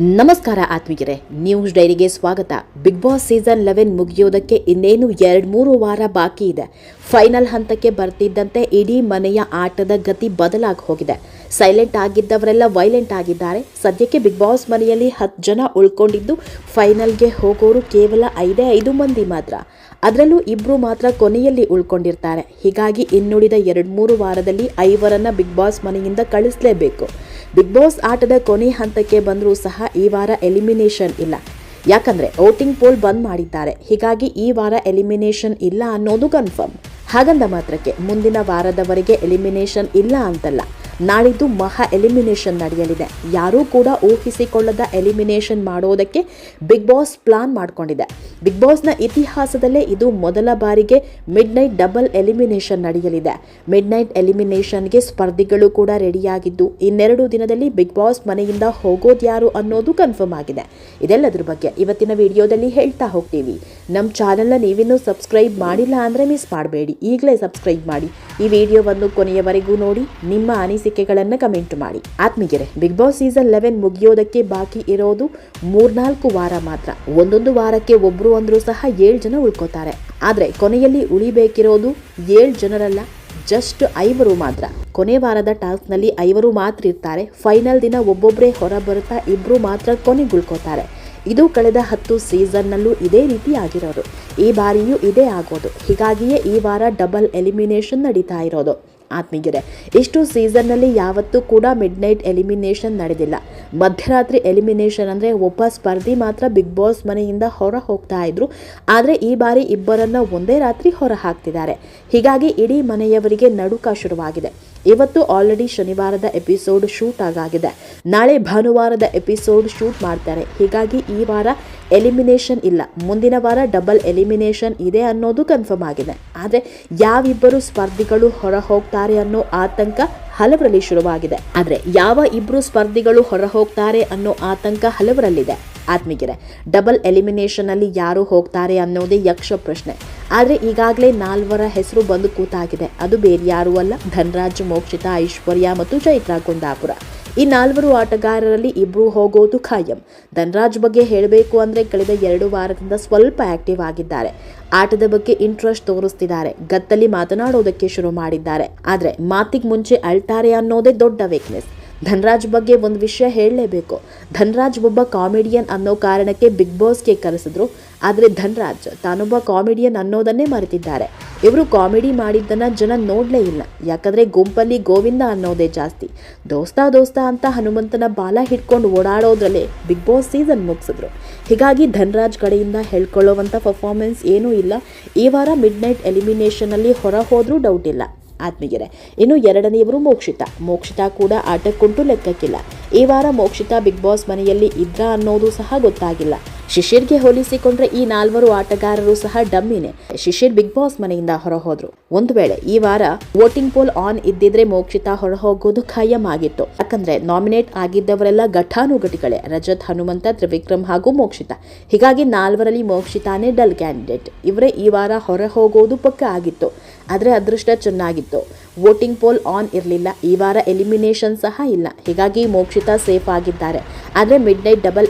ನಮಸ್ಕಾರ ಆತ್ಮೀಯರೇ, ನ್ಯೂಸ್ ಡೈರಿಗೆ ಸ್ವಾಗತ. ಬಿಗ್ ಬಾಸ್ ಸೀಸನ್ ಲೆವೆನ್ ಮುಗಿಯೋದಕ್ಕೆ ಇನ್ನೇನು ಎರಡು ಮೂರು ವಾರ ಬಾಕಿ ಇದೆ. ಫೈನಲ್ ಹಂತಕ್ಕೆ ಬರ್ತಿದ್ದಂತೆ ಇಡೀ ಮನೆಯ ಆಟದ ಗತಿ ಬದಲಾಗಿ ಹೋಗಿದೆ. ಸೈಲೆಂಟ್ ಆಗಿದ್ದವರೆಲ್ಲ ವೈಲೆಂಟ್ ಆಗಿದ್ದಾರೆ. ಸದ್ಯಕ್ಕೆ ಬಿಗ್ ಬಾಸ್ ಮನೆಯಲ್ಲಿ ಹತ್ತು ಜನ ಉಳ್ಕೊಂಡಿದ್ದು ಫೈನಲ್ಗೆ ಹೋಗೋರು ಕೇವಲ ಐದೇ ಐದು ಮಂದಿ ಮಾತ್ರ. ಅದರಲ್ಲೂ ಇಬ್ಬರು ಮಾತ್ರ ಕೊನೆಯಲ್ಲಿ ಉಳ್ಕೊಂಡಿರ್ತಾರೆ. ಹೀಗಾಗಿ ಇನ್ನುಳಿದ ಎರಡು ಮೂರು ವಾರದಲ್ಲಿ ಐವರನ್ನು ಬಿಗ್ ಬಾಸ್ ಮನೆಯಿಂದ ಕಳಿಸಲೇಬೇಕು. ಬಿಗ್ ಬಾಸ್ ಆಟದ ಕೊನೆ ಹಂತಕ್ಕೆ ಬಂದರೂ ಸಹ ಈ ವಾರ ಎಲಿಮಿನೇಷನ್ ಇಲ್ಲ. ಯಾಕಂದ್ರೆ ವೋಟಿಂಗ್ ಪೋಲ್ ಬಂದ್ ಮಾಡಿದ್ದಾರೆ. ಹೀಗಾಗಿ ಈ ವಾರ ಎಲಿಮಿನೇಷನ್ ಇಲ್ಲ ಅನ್ನೋದು ಕನ್ಫರ್ಮ್ ಹಾಗಂದ ಮಾತ್ರಕ್ಕೆ ಮುಂದಿನ ವಾರದವರೆಗೆ ಎಲಿಮಿನೇಷನ್ ಇಲ್ಲ ಅಂತಲ್ಲ. ನಾಳಿದ್ದು ಮಹಾ ಎಲಿಮಿನೇಷನ್ ನಡೆಯಲಿದೆ. ಯಾರೂ ಕೂಡ ಊಹಿಸಿಕೊಳ್ಳದ ಎಲಿಮಿನೇಷನ್ ಮಾಡೋದಕ್ಕೆ ಬಿಗ್ ಬಾಸ್ ಪ್ಲಾನ್ ಮಾಡಿಕೊಂಡಿದೆ. ಬಿಗ್ ಬಾಸ್ನ ಇತಿಹಾಸದಲ್ಲೇ ಇದು ಮೊದಲ ಬಾರಿಗೆ ಮಿಡ್ ನೈಟ್ ಡಬಲ್ ಎಲಿಮಿನೇಷನ್ ನಡೆಯಲಿದೆ. ಮಿಡ್ ನೈಟ್ ಎಲಿಮಿನೇಷನ್ಗೆ ಸ್ಪರ್ಧಿಗಳು ಕೂಡ ರೆಡಿಯಾಗಿದ್ದು ಇನ್ನೆರಡು ದಿನದಲ್ಲಿ ಬಿಗ್ ಬಾಸ್ ಮನೆಯಿಂದ ಹೋಗೋದು ಯಾರು ಅನ್ನೋದು ಕನ್ಫರ್ಮ್ ಆಗಿದೆ. ಇದೆಲ್ಲದರ ಬಗ್ಗೆ ಇವತ್ತಿನ ವಿಡಿಯೋದಲ್ಲಿ ಹೇಳ್ತಾ ಹೋಗ್ತೀವಿ. ನಮ್ಮ ಚಾನಲ್ನ ನೀವಿನ್ನೂ ಸಬ್ಸ್ಕ್ರೈಬ್ ಮಾಡಿಲ್ಲ ಅಂದರೆ ಮಿಸ್ ಮಾಡಬೇಡಿ. ಈಗಲೇ ಸಬ್ಸ್ಕ್ರೈಬ್ ಮಾಡಿ. ಈ ವಿಡಿಯೋವನ್ನು ಕೊನೆಯವರೆಗೂ ನೋಡಿ, ನಿಮ್ಮ ಅನಿಸಿಕೆಗಳನ್ನು ಕಮೆಂಟ್ ಮಾಡಿ. ಆತ್ಮೀಗೆರೆ ಬಿಗ್ ಬಾಸ್ ಸೀಸನ್ ಲೆವೆನ್ ಮುಗಿಯೋದಕ್ಕೆ ಬಾಕಿ ಇರೋದು ಮೂರ್ನಾಲ್ಕು ವಾರ ಮಾತ್ರ. ಒಂದೊಂದು ವಾರಕ್ಕೆ ಒಬ್ಬರು ಅಂದರೂ ಸಹ ಏಳು ಜನ ಉಳ್ಕೋತಾರೆ. ಆದರೆ ಕೊನೆಯಲ್ಲಿ ಉಳಿಬೇಕಿರೋದು ಏಳು ಜನರಲ್ಲ ಜಸ್ಟ್ ಐವರು ಮಾತ್ರ. ಕೊನೆ ವಾರದ ಟಾಸ್ಕ್ನಲ್ಲಿ ಐವರು ಮಾತ್ರ ಇರ್ತಾರೆ. ಫೈನಲ್ ದಿನ ಒಬ್ಬೊಬ್ಬರೇ ಹೊರ ಬರುತ್ತಾ ಇಬ್ಬರು ಮಾತ್ರ ಕೊನೆಗುಳ್ಕೋತಾರೆ. ಇದು ಕಳೆದ ಹತ್ತು ಸೀಸನ್ನಲ್ಲೂ ಇದೇ ರೀತಿ ಆಗಿರೋದು. ಈ ಬಾರಿಯೂ ಇದೇ ಆಗೋದು. ಹೀಗಾಗಿಯೇ ಈ ವಾರ ಡಬಲ್ ಎಲಿಮಿನೇಷನ್ ನಡೀತಾ ಇರೋದು. ಆತ್ಮೀಯರೇ, ಇಷ್ಟು ಸೀಸನ್ನಲ್ಲಿ ಯಾವತ್ತೂ ಕೂಡ ಮಿಡ್ ನೈಟ್ ಎಲಿಮಿನೇಷನ್ ನಡೆದಿಲ್ಲ. ಮಧ್ಯರಾತ್ರಿ ಎಲಿಮಿನೇಷನ್ ಅಂದರೆ ಒಬ್ಬ ಸ್ಪರ್ಧಿ ಮಾತ್ರ ಬಿಗ್ ಬಾಸ್ ಮನೆಯಿಂದ ಹೊರ ಹೋಗ್ತಾ ಇದ್ರು. ಆದರೆ ಈ ಬಾರಿ ಇಬ್ಬರನ್ನ ಒಂದೇ ರಾತ್ರಿ ಹೊರ ಹಾಕ್ತಿದ್ದಾರೆ ಹೀಗಾಗಿ ಇಡೀ ಮನೆಯವರಿಗೆ ನಡುಕ ಶುರುವಾಗಿದೆ. ಇವತ್ತು ಆಲ್ರೆಡಿ ಶನಿವಾರದ ಎಪಿಸೋಡ್ ಶೂಟ್ ಆಗಾಗಿದೆ. ನಾಳೆ ಭಾನುವಾರದ ಎಪಿಸೋಡ್ ಶೂಟ್ ಮಾಡ್ತಾರೆ. ಹೀಗಾಗಿ ಈ ವಾರ ಎಲಿಮಿನೇಷನ್ ಇಲ್ಲ. ಮುಂದಿನ ವಾರ ಡಬಲ್ ಎಲಿಮಿನೇಷನ್ ಇದೆ ಅನ್ನೋದು ಕನ್ಫರ್ಮ್ ಆಗಿದೆ. ಆದರೆ ಯಾವಿಬ್ಬರು ಸ್ಪರ್ಧಿಗಳು ಹೊರ ಹೋಗ್ತಾರೆ ಅನ್ನೋ ಆತಂಕ ಹಲವರಲ್ಲಿ ಶುರುವಾಗಿದೆ. ಆದರೆ ಯಾವ ಇಬ್ಬರು ಸ್ಪರ್ಧಿಗಳು ಹೊರ ಹೋಗ್ತಾರೆ ಅನ್ನೋ ಆತಂಕ ಹಲವರಲ್ಲಿದೆ. ಆತ್ಮೀಯರೇ ಡಬಲ್ ಎಲಿಮಿನೇಷನಲ್ಲಿ ಯಾರು ಹೋಗ್ತಾರೆ ಅನ್ನೋದೇ ಯಕ್ಷ ಪ್ರಶ್ನೆ. ಆದರೆ ಈಗಾಗಲೇ ನಾಲ್ವರ ಹೆಸರು ಬಂದು ಕೂತಾಗಿದೆ. ಅದು ಬೇರೆ ಯಾರೂ ಅಲ್ಲ, ಧನರಾಜ್, ಮೋಕ್ಷಿತ, ಐಶ್ವರ್ಯ ಮತ್ತು ಚೈತ್ರಾ ಕುಂದಾಪುರ. ಈ ನಾಲ್ವರು ಆಟಗಾರರಲ್ಲಿ ಇಬ್ಬರು ಹೋಗೋದು ಖಾಯಂ. ಧನರಾಜ್ ಬಗ್ಗೆ ಹೇಳಬೇಕು ಅಂದರೆ ಕಳೆದ ಎರಡು ವಾರದಿಂದ ಸ್ವಲ್ಪ ಆಕ್ಟಿವ್ ಆಗಿದ್ದಾರೆ. ಆಟದ ಬಗ್ಗೆ ಇಂಟ್ರೆಸ್ಟ್ ತೋರಿಸ್ತಿದ್ದಾರೆ. ಗತ್ತಲ್ಲಿ ಮಾತನಾಡೋದಕ್ಕೆ ಶುರು ಮಾಡಿದ್ದಾರೆ. ಆದರೆ ಮಾತಿಗೆ ಮುಂಚೆ ಅಳ್ತಾರೆ ಅನ್ನೋದೇ ದೊಡ್ಡ ವೀಕ್ನೆಸ್ ಧನರಾಜ್ ಬಗ್ಗೆ ಒಂದು ವಿಷಯ ಹೇಳಲೇಬೇಕು. ಧನ್ರಾಜ್ ಒಬ್ಬ ಕಾಮಿಡಿಯನ್ ಅನ್ನೋ ಕಾರಣಕ್ಕೆ ಬಿಗ್ ಬಾಸ್ಗೆ ಕರೆಸಿದ್ರು. ಆದರೆ ಧನ್ರಾಜ್ ತಾನೊಬ್ಬ ಕಾಮಿಡಿಯನ್ ಅನ್ನೋದನ್ನೇ ಮರೆತಿದ್ದಾರೆ. ಇವರು ಕಾಮಿಡಿ ಮಾಡಿದ್ದನ್ನು ಜನ ನೋಡಲೇ ಇಲ್ಲ. ಯಾಕಂದರೆ ಗುಂಪಲ್ಲಿ ಗೋವಿಂದ ಅನ್ನೋದೇ ಜಾಸ್ತಿ. ದೋಸ್ತ ದೋಸ್ತ ಅಂತ ಹನುಮಂತನ ಬಾಲ ಹಿಡ್ಕೊಂಡು ಓಡಾಡೋದ್ರಲ್ಲೇ ಬಿಗ್ ಬಾಸ್ ಸೀಸನ್ ಮುಗಿಸಿದ್ರು. ಹೀಗಾಗಿ ಧನ್ರಾಜ್ ಕಡೆಯಿಂದ ಹೇಳ್ಕೊಳ್ಳೋವಂಥ ಪರ್ಫಾರ್ಮೆನ್ಸ್ ಏನೂ ಇಲ್ಲ. ಈ ವಾರ ಮಿಡ್ ನೈಟ್ ಎಲಿಮಿನೇಷನಲ್ಲಿ ಹೊರ ಹೋದರೂ ಡೌಟ್ ಇಲ್ಲ. ಆತ್ಮೀಯರೇ, ಇನ್ನು ಎರಡನೆಯವರು ಮೋಕ್ಷಿತ. ಮೋಕ್ಷಿತ ಕೂಡ ಆಟಕ್ಕುಂಟು ಲೆಕ್ಕಕ್ಕಿಲ್ಲ. ಈ ವಾರ ಮೋಕ್ಷಿತ ಬಿಗ್ ಬಾಸ್ ಮನೆಯಲ್ಲಿ ಇದ್ರಾ ಅನ್ನೋದು ಸಹ ಗೊತ್ತಾಗಿಲ್ಲ. ಶಿಶಿರ್ಗೆ ಹೋಲಿಸಿಕೊಂಡ್ರೆ ಈ ನಾಲ್ವರು ಆಟಗಾರರು ಸಹ ಡಮ್ಮಿನೇ. ಶಿಶಿರ್ ಬಿಗ್ ಬಾಸ್ ಮನೆಯಿಂದ ಹೊರಹೋದ್ರು. ಒಂದು ವೇಳೆ ಈ ವಾರ ವೋಟಿಂಗ್ ಪೋಲ್ ಆನ್ ಇದ್ದಿದ್ರೆ ಮೋಕ್ಷಿತಾ ಹೊರ ಹೋಗೋದು ಖಾಯಂ ಆಗಿತ್ತು ಯಾಕಂದ್ರೆ ನಾಮಿನೇಟ್ ಆಗಿದ್ದವರೆಲ್ಲ ಘಟಾನುಘಟಿಗಳೇ. ರಜತ್, ಹನುಮಂತ, ತ್ರಿವಿಕ್ರಮ್ ಹಾಗೂ ಮೋಕ್ಷಿತ. ಹೀಗಾಗಿ ನಾಲ್ವರಲ್ಲಿ ಮೋಕ್ಷಿತಾನೇ ಡಲ್ ಕ್ಯಾಂಡಿಡೇಟ್. ಇವರೇ ಈ ವಾರ ಹೊರ ಹೋಗೋದು ಪಕ್ಕ ಆಗಿತ್ತು. ಆದರೆ ಅದೃಷ್ಟ ಚೆನ್ನಾಗಿತ್ತು. ವೋಟಿಂಗ್ ಪೋಲ್ ಆನ್ ಇರಲಿಲ್ಲ. ಈ ವಾರ ಎಲಿಮಿನೇಷನ್ ಸಹ ಇಲ್ಲ. ಹೀಗಾಗಿ ಮೋಕ್ಷಿತಾ ಸೇಫ್ ಆಗಿದ್ದಾರೆ. ಆದರೆ ಮಿಡ್ ನೈಟ್ ಡಬಲ್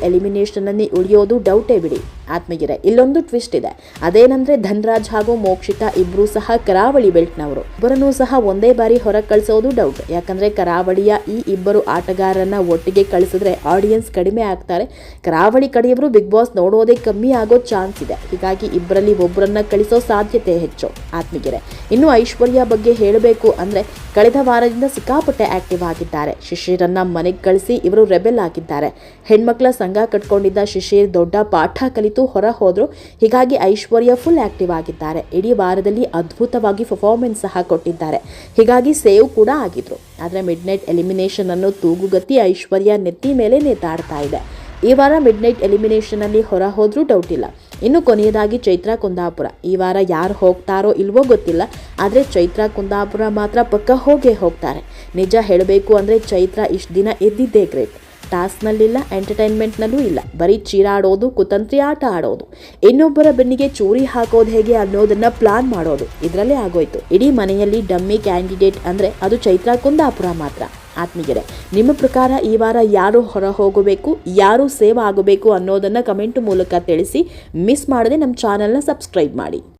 ಅನ್ನು ಉಳಿಯೋದು ಡೌಟೇ ಬಿಡಿ. ಆತ್ಮಗಿರೆ ಇಲ್ಲೊಂದು ಟ್ವಿಸ್ಟ್ ಇದೆ. ಅದೇನಂದ್ರೆ ಧನ್ರಾಜ್ ಹಾಗೂ ಮೋಕ್ಷಿತಾ ಇಬ್ರು ಸಹ ಕರಾವಳಿ ಬೆಲ್ಟ್ನವರು. ಇಬ್ಬರನ್ನೂ ಸಹ ಒಂದೇ ಬಾರಿ ಹೊರಗೆ ಕಳಿಸೋದು ಡೌಟ್ ಯಾಕಂದ್ರೆ ಕರಾವಳಿಯ ಈ ಇಬ್ಬರು ಆಟಗಾರರನ್ನ ಒಟ್ಟಿಗೆ ಕಳಿಸಿದ್ರೆ ಆಡಿಯನ್ಸ್ ಕಡಿಮೆ ಆಗ್ತಾರೆ. ಕರಾವಳಿ ಕಡೆಯವರು ಬಿಗ್ ಬಾಸ್ ನೋಡೋದೇ ಕಮ್ಮಿ ಆಗೋ ಚಾನ್ಸ್ ಇದೆ. ಹೀಗಾಗಿ ಇಬ್ಬರಲ್ಲಿ ಒಬ್ಬರನ್ನ ಕಳಿಸೋ ಸಾಧ್ಯತೆ ಹೆಚ್ಚು. ಆತ್ಮಗಿರೆ ಇನ್ನು ಐಶ್ವರ್ಯ ಬಗ್ಗೆ ಹೇಳಬೇಕು ಅಂದ್ರೆ ಕಳೆದ ವಾರದಿಂದ ಸಿಕ್ಕಾಪಟ್ಟೆ ಆಕ್ಟಿವ್ ಆಗಿದ್ದಾರೆ. ಶಿಶಿರನ್ನ ಮನೆಗೆ ಕಳಿಸಿ ಇವರು ರೆಬೆಲ್ ಆಗಿದ್ದಾರೆ. ಹೆಣ್ಮಕ್ಳ ಸಂಘ ಕಟ್ಕೊಂಡಿದ್ದ ಶಿಶಿರ್ ದೊಡ್ಡ ಪಾಠ ಕಲಿತು ಹೊರ ಹೋದರು ಹೀಗಾಗಿ ಐಶ್ವರ್ಯ ಫುಲ್ ಆಕ್ಟಿವ್ ಆಗಿದ್ದಾರೆ. ಇಡೀ ವಾರದಲ್ಲಿ ಅದ್ಭುತವಾಗಿ ಪರ್ಫಾರ್ಮೆನ್ಸ್ ಸಹ ಕೊಟ್ಟಿದ್ದಾರೆ. ಹೀಗಾಗಿ ಸೇವ್ ಕೂಡ ಆಗಿದ್ರು. ಆದರೆ ಮಿಡ್ ನೈಟ್ ಎಲಿಮಿನೇಷನ್ ಅನ್ನು ತೂಗುಗತಿ ಐಶ್ವರ್ಯ ನೆತ್ತಿ ಮೇಲೆ ನೇತಾಡ್ತಾ ಇದೆ. ಈ ವಾರ ಮಿಡ್ ನೈಟ್ ಎಲಿಮಿನೇಷನ್ ಅಲ್ಲಿ ಹೊರ ಹೋದರೂ ಡೌಟ್ ಇಲ್ಲ. ಇನ್ನು ಕೊನೆಯದಾಗಿ ಚೈತ್ರಾ ಕುಂದಾಪುರ. ಈ ವಾರ ಯಾರು ಹೋಗ್ತಾರೋ ಇಲ್ವೋ ಗೊತ್ತಿಲ್ಲ. ಆದರೆ ಚೈತ್ರಾ ಕುಂದಾಪುರ ಮಾತ್ರ ಪಕ್ಕ ಹೋಗೇ ಹೋಗ್ತಾರೆ. ನಿಜ ಹೇಳಬೇಕು ಅಂದರೆ ಚೈತ್ರಾ ಇಷ್ಟು ದಿನ ಎದ್ದಿದ್ದೇ ಗ್ರೇಟ್ ಟಾಸ್ಕ್ನಲ್ಲಿಲ್ಲ ಎಂಟರ್ಟೈನ್ಮೆಂಟ್ನಲ್ಲೂ ಇಲ್ಲ. ಬರೀ ಚೀರಾಡೋದು, ಕುತಂತ್ರಿ ಆಟ ಆಡೋದು. ಇನ್ನೊಬ್ಬರ ಬೆನ್ನಿಗೆ ಚೂರಿ ಹಾಕೋದು ಹೇಗೆ ಅನ್ನೋದನ್ನ ಪ್ಲಾನ್ ಮಾಡೋದು. ಇದರಲ್ಲೇ ಆಗೋಯ್ತು. ಇಡೀ ಮನೆಯಲ್ಲಿ ಡಮ್ಮಿ ಕ್ಯಾಂಡಿಡೇಟ್ ಅಂದ್ರೆ ಅದು ಚೈತ್ರಾ ಕುಂದಾಪುರ ಮಾತ್ರ. ಆತ್ಮೀಯರೇ, ನಿಮ್ಮ ಪ್ರಕಾರ ಈ ವಾರ ಯಾರು ಹೊರ ಹೋಗಬೇಕು, ಯಾರು ಸೇವ್ ಆಗಬೇಕು ಅನ್ನೋದನ್ನು ಕಮೆಂಟ್ ಮೂಲಕ ತಿಳಿಸಿ, ಮಿಸ್ ಮಾಡದೆ ನಮ್ಮ ಚಾನಲ್ನ ಸಬ್ಸ್ಕ್ರೈಬ್ ಮಾಡಿ.